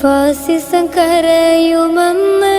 ഫാസിസം കരയുമെന്ന്